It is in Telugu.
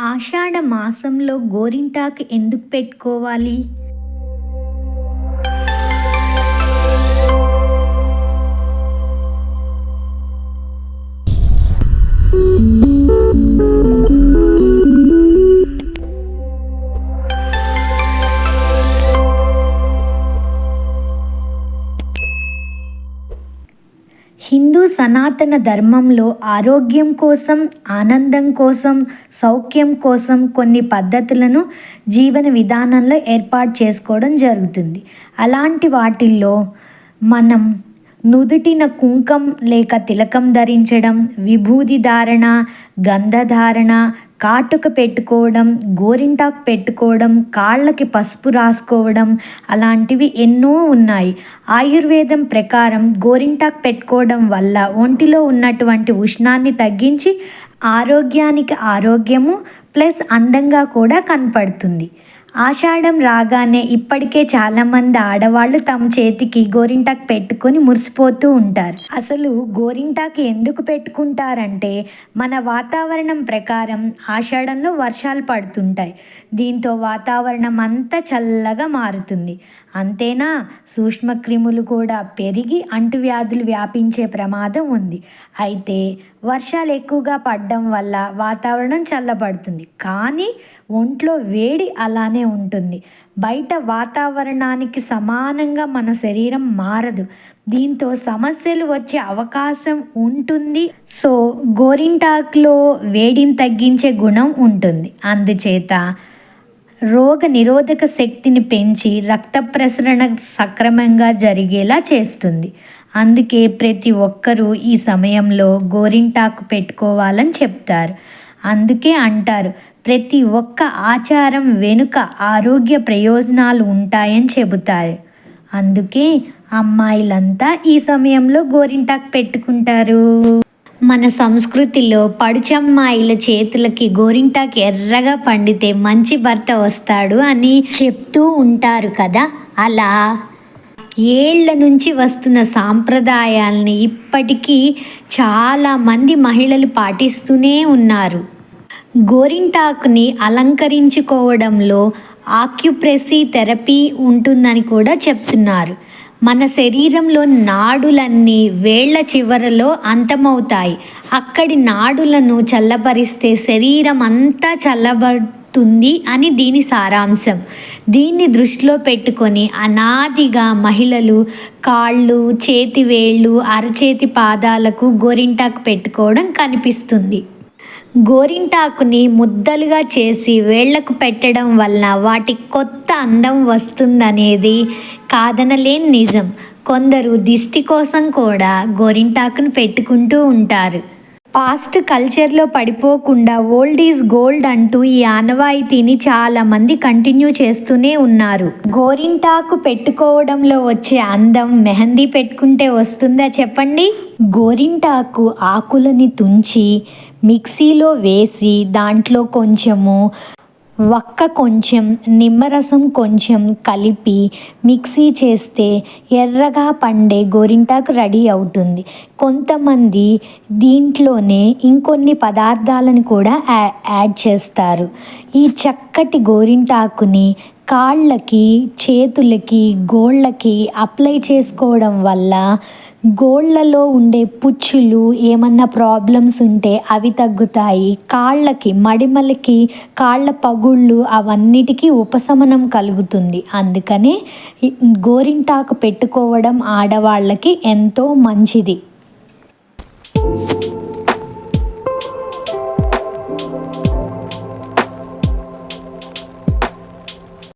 ఆషాఢ మాసంలో గోరింటాకు ఎందుకు పెట్టుకోవాలి? హిందూ సనాతన ధర్మంలో ఆరోగ్యం కోసం ఆనందం కోసం సౌఖ్యం కోసం కొన్ని పద్ధతులను జీవన విధానంలో ఏర్పాటు చేసుకోవడం జరుగుతుంది. అలాంటి వాటిల్లో మనం నుదుటిన కుంకం లేక తిలకం ధరించడం విభూది ధారణ గంధధారణ కాటుక పెట్టుకోవడం గోరింటాకు పెట్టుకోవడం కాళ్ళకి పసుపు రాసుకోవడం అలాంటివి ఎన్నో ఉన్నాయి. ఆయుర్వేదం ప్రకారం గోరింటాకు పెట్టుకోవడం వల్ల ఒంటిలో ఉన్నటువంటి ఉష్ణాన్ని తగ్గించి ఆరోగ్యానికి ఆరోగ్యము ప్లస్ అందంగా కూడా కనపడుతుంది. ఆషాఢం రాగానే ఇప్పటికే చాలామంది ఆడవాళ్ళు తమ చేతికి గోరింటాకు పెట్టుకొని మురిసిపోతూ ఉంటారు. అసలు గోరింటాకు ఎందుకు పెట్టుకుంటారంటే మన వాతావరణం ప్రకారం ఆషాఢంలో వర్షాలు పడుతుంటాయి. దీంతో వాతావరణం అంతా చల్లగా మారుతుంది. అంతేనా? సూక్ష్మక్రిములు కూడా పెరిగి అంటువ్యాధులు వ్యాపించే ప్రమాదం ఉంది. అయితే వర్షాలు ఎక్కువగా పడడం వల్ల వాతావరణం చల్లబడుతుంది. కానీ ఒంట్లో వేడి అలానే ఉంటుంది. బయట వాతావరణానికి సమానంగా మన శరీరం మారదు. దీంతో సమస్యలు వచ్చే అవకాశం ఉంటుంది. సో గోరింటాకులో వేడిని తగ్గించే గుణం ఉంటుంది. అందుచేత రోగ నిరోధక శక్తిని పెంచి రక్త ప్రసరణ సక్రమంగా జరిగేలా చేస్తుంది. అందుకే ప్రతి ఒక్కరూ ఈ సమయంలో గోరింటాకు పెట్టుకోవాలని చెప్తారు. అందుకే అంటారు ప్రతి ఒక్క ఆచారం వెనుక ఆరోగ్య ప్రయోజనాలు ఉంటాయని చెబుతారు. అందుకే అమ్మాయిలంతా ఈ సమయంలో గోరింటాకు పెట్టుకుంటారు. మన సంస్కృతిలో పడుచమ్మాయిల చేతులకి గోరింటాకి ఎర్రగా పండితే మంచి భర్త వస్తాడు అని చెప్తూ ఉంటారు కదా? అలా ఏళ్ళ నుంచి వస్తున్న సాంప్రదాయాల్ని ఇప్పటికీ చాలామంది మహిళలు పాటిస్తూనే ఉన్నారు. గోరింటాకుని అలంకరించుకోవడంలో ఆక్యుప్రెసీ థెరపీ ఉంటుందని కూడా చెప్తున్నారు. మన శరీరంలో నాడులన్నీ వేళ్ళ చివరలో అంతమవుతాయి. అక్కడి నాడులను చల్లబరిస్తే శరీరం అంతా చల్లబడుతుంది అని దీని సారాంశం. దీన్ని దృష్టిలో పెట్టుకొని అనాదిగా మహిళలు కాళ్ళు చేతి వేళ్ళు అరచేతి పాదాలకు గోరింటాకు పెట్టుకోవడం కనిపిస్తుంది. గోరింటాకుని ముద్దలుగా చేసి వేళ్ళకు పెట్టడం వలన వాటి కొత్త అందం వస్తుందనేది కాదనలేని నిజం. కొందరు దిష్టి కోసం కూడా గోరింటాకును పెట్టుకుంటూ ఉంటారు. పాస్ట్ కల్చర్లో పడిపోకుండా ఓల్డ్ ఈజ్ గోల్డ్ అంటూ ఈ ఆనవాయితీని చాలామంది కంటిన్యూ చేస్తూనే ఉన్నారు. గోరింటాకు పెట్టుకోవడంలో వచ్చే అందం మెహందీ పెట్టుకుంటే వస్తుందా చెప్పండి? గోరింటాకు ఆకులని తుంచి మిక్సీలో వేసి దాంట్లో కొంచెము వక్క కొంచెం నిమ్మరసం కొంచెం కలిపి మిక్సీ చేస్తే ఎర్రగా పండే గోరింటాకు రెడీ అవుతుంది. కొంతమంది దీంట్లోనే ఇంకొన్ని పదార్థాలను కూడా యాడ్ చేస్తారు. ఈ చక్కటి గోరింటాకుని కాళ్ళకి చేతులకి గోళ్ళకి అప్లై చేసుకోవడం వల్ల గోళ్ళలో ఉండే పుచ్చులు ఏమన్నా ప్రాబ్లమ్స్ ఉంటే అవి తగ్గుతాయి. కాళ్ళకి మడిమలకి కాళ్ళ పగుళ్ళు అవన్నిటికీ ఉపశమనం కలుగుతుంది. అందుకనే గోరింటాకు పెట్టుకోవడం ఆడవాళ్ళకి ఎంతో మంచిది.